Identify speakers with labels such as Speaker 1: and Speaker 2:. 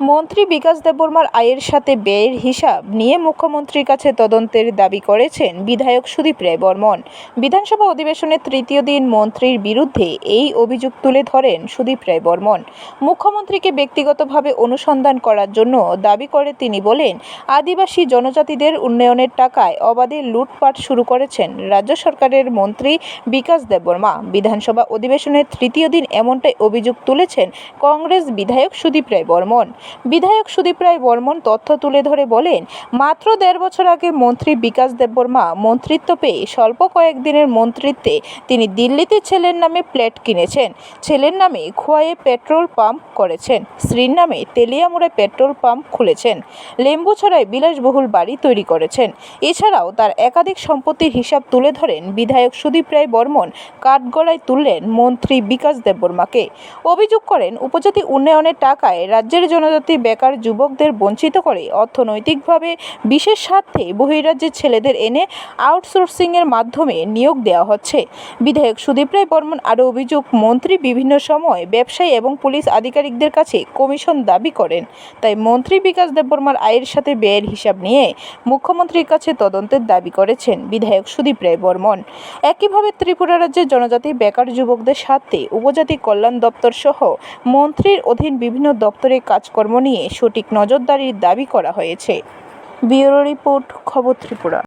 Speaker 1: মন্ত্রী বিকাশ দেববর্মার আয়ের সাথে ব্যয়ের হিসাব নিয়ে মুখ্যমন্ত্রীর কাছে তদন্তের দাবি করেছেন বিধায়ক সুদীপ রায় বর্মন। বিধানসভা অধিবেশনের তৃতীয় দিন মন্ত্রীর বিরুদ্ধে এই অভিযোগ তুলে ধরেন সুদীপ রায় বর্মন। মুখ্যমন্ত্রীকে ব্যক্তিগতভাবে অনুসন্ধান করার জন্য দাবি করে তিনি বলেন, আদিবাসী জনজাতিদের উন্নয়নের টাকায় অবাধে লুটপাট শুরু করেছেন রাজ্য সরকারের মন্ত্রী বিকাশ দেববর্মা। বিধানসভা অধিবেশনের তৃতীয় দিন এমনটাই অভিযোগ তুলেছেন কংগ্রেস বিধায়ক সুদীপ রায় বর্মন। বিধায়ক সুদীপ রায় বর্মন তথ্য তুলে ধরে বলেন, মাত্র দেড় বছর আগে মন্ত্রী বিকাশ দেববর্মা মন্ত্রিত্ব পেয়ে স্বল্প কয়েকদিনের মন্ত্রিত্বে তিনি দিল্লিতে ছেলের নামে প্লেট কিনেছেন। ছেলের নামে খোয়াইয়ে পেট্রোল পাম্প করেছেন। স্ত্রীর নামে তেলিয়ামুড়ায় পেট্রোল পাম্প খুলেছেন। লেম্বুছড়ায় বিলাসবহুল বাড়ি তৈরি করেছেন। এছাড়াও তার একাধিক সম্পত্তির হিসাব তুলে ধরেন বিধায়ক সুদীপ রায় বর্মন কাঠগড়ায় তুললেন মন্ত্রী বিকাশ দেববর্মাকে অভিযোগ করেন, উপজাতি উন্নয়নের টাকায় রাজ্যের জনজাতি বেকার যুবকদের বঞ্চিত করে। অর্থনৈতিকভাবে বিশেষ স্বার্থে বহিরাজ্যের ছেলেদের এনে আউটসোর্সিংয়ের মাধ্যমে নিয়োগ দেওয়া হচ্ছে। বিধায়ক সুদীপ রায় বর্মন আরও অভিযোগ, মন্ত্রী বিভিন্ন সময় ব্যবসায়ী এবং পুলিশ আধিকারিকদের কাছে কমিশন দাবি করেন। তাই মন্ত্রী বিকাশ দেববর্মার আয়ের সাথে ব্যয়ের হিসাব নিয়ে মুখ্যমন্ত্রীর কাছে তদন্তের দাবি করেছেন বিধায়ক সুদীপ রায় বর্মন। একইভাবে ত্রিপুরা রাজ্যের জনজাতি বেকার যুবকদের স্বার্থে উপজাতি কল্যাণ দপ্তর সহ মন্ত্রীর অধীন বিভিন্ন দপ্তরের কাজকর্ম নিয়ে সঠিক নজরদারির দাবি করা হয়েছে। ব্যুরো রিপোর্ট খবর ত্রিপুরা।